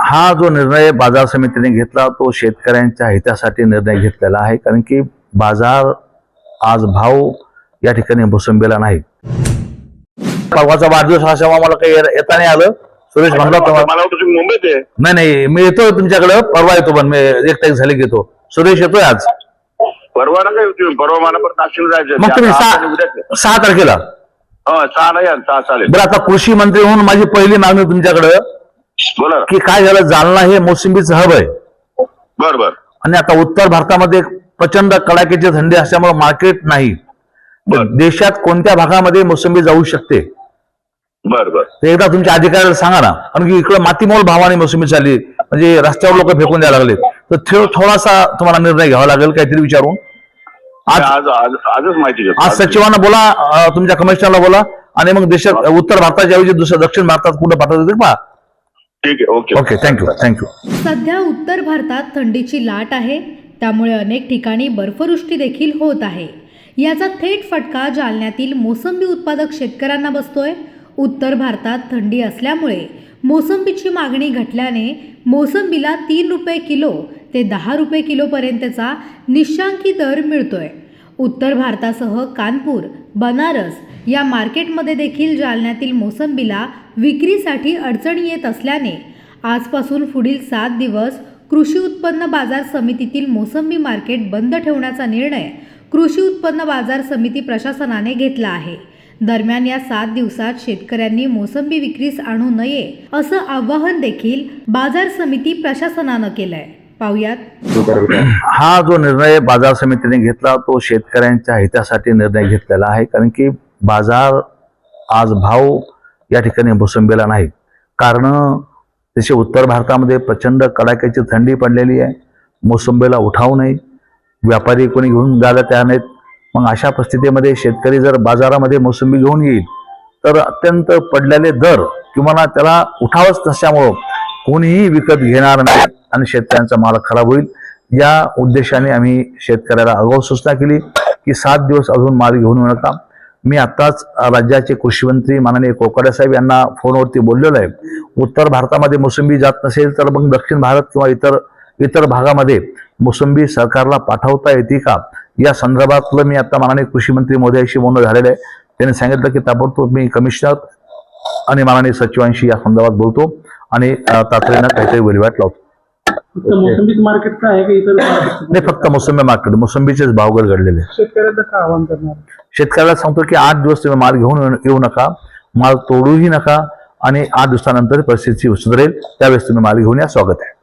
हा जो निर्णय बाजार समितीने घेतला तो शेतकऱ्यांच्या हितासाठी निर्णय घेतलेला आहे कारण की बाजार आज भाव या ठिकाणी मोसंबीला नाही परवाचा वाढदिवस असल्यामुळे मला काही येता नाही आलं. सुरेश म्हणला मला तुम्ही मुंबईत आहे. नाही नाही मी येतो तुमच्याकडे. परवा येतो पण मी एक तारीख झाली येतो. सुरेश येतोय आज. परवा ना काय तुम्ही परवा मला नाशिकला जायचं मग तुम्ही सहा. सहा तारखेला? हो सहा नाही सहा चालेल बरं आता कृषी मंत्री म्हणून माझी पहिली मागणी तुमच्याकडे. बोला. ना की काय झालं? जालना हे मोसंबीचं हब आहे. बर बर. आणि आता उत्तर भारतामध्ये प्रचंड कडाक्याची थंडी असल्यामुळे मार्केट नाही. देशात कोणत्या भागामध्ये मोसंबी जाऊ शकते? बर बर. ते एकदा तुमच्या अधिकाऱ्याला सांगा ना. कारण की इकडे मातीमोल भावाने मोसंबी चालली. म्हणजे रस्त्यावर लोक फेकून द्यायला लागले तर थो- थोडासा तुम्हाला निर्णय घ्यावा लागेल काहीतरी विचारून. आज आज आज आजच माहिती आज सचिवांना बोला तुमच्या कमिशनरला बोला. आणि मग देशात उत्तर भारताच्या ऐवजी दुसऱ्या दक्षिण भारतात कुठं पाठवते पहा. ठीक आहे ओके. ओके थँक्यू थँक्यू सध्या उत्तर भारतात थंडीची लाट आहे. त्यामुळे अनेक ठिकाणी बर्फवृष्टी देखील होत आहे. याचा थेट फटका जालन्यातील मोसंबी उत्पादक शेतकऱ्यांना बसतोय. उत्तर भारतात थंडी असल्यामुळे मोसंबीची मागणी घटल्याने मोसंबीला तीन रुपये किलो ते दहा रुपये किलोपर्यंतचा निशांकी दर मिळतोय. उत्तर भारतासह कानपूर बनारस या मार्केटमध्ये देखील जालन्यातील मोसंबीला विक्रीसाठी अडचणी येत असल्याने आजपासून पुढील सात दिवस कृषी उत्पन्न बाजार समितीतील मोसंबी मार्केट बंद ठेवण्याचा निर्णय कृषी उत्पन्न बाजार समिती प्रशासनाने घेतला आहे. दरम्यान या सात दिवसात शेतकऱ्यांनी मोसंबी विक्रीस आणू नये असं आवाहन देखील बाजार समिती प्रशासनानं केलंय. पाहुयात. हा जो निर्णय बाजार समितीने घेतला तो शेतकऱ्यांच्या हितासाठी निर्णय घेतलेला आहे. कारण की बाजार आज भाव या ठिकाणी मोसंबीला नाही कारण तसे उत्तर भारतामध्ये प्रचंड कडाक्याची थंडी पडलेली आहे मोसंबीला उठाव नाही व्यापारी कोणी घेऊन जायला तयार नाहीत मग अशा परिस्थितीमध्ये शेतकरी जर बाजारामध्ये मोसंबी घेऊन येईल तर अत्यंत पडलेले दर किंवा त्याला उठावच नसल्यामुळं कोणीही विकत घेणार नाही आणि शेतकऱ्यांचा माल खराब होईल. या उद्देशाने आम्ही शेतकऱ्याला आगाऊ सूचना केली की सात दिवस अजून माल घेऊन येऊ नका. मी आत्ताच राज्याचे कृषी मंत्री माननीय कोकाडे साहेब यांना फोनवरती बोललेलो आहे. उत्तर भारतामध्ये मोसंबी जात नसेल तर मग दक्षिण भारत किंवा इतर इतर भागामध्ये मोसंबी सरकारला पाठवता येते का? या संदर्भातलं मी आता माननीय कृषी मंत्री मोदयाशी बोलणं झालेलं आहे. त्यांनी सांगितलं की ताबडतोब मी कमिशनर आणि माननीय सचिवांशी या संदर्भात बोलतो आणि तातडीनं काहीतरी विल्हेवाट लावतो. फक्त मोसंबीच मार्केट काय आहे का इतर market? नाही फक्त मोसंबी मार्केट मोसंबीचेच भाव घडलेले शेतकऱ्यांना काय आवाहन करणार? शेतकऱ्याला सांगतो की आठ दिवस तुम्ही माल घेऊन येऊ- येऊ नका. माल तोडूही नका आणि आठ दिवसानंतर परिस्थिती सुधारेल. त्यावेळेस तुम्ही माल घेऊन या. स्वागत आहे.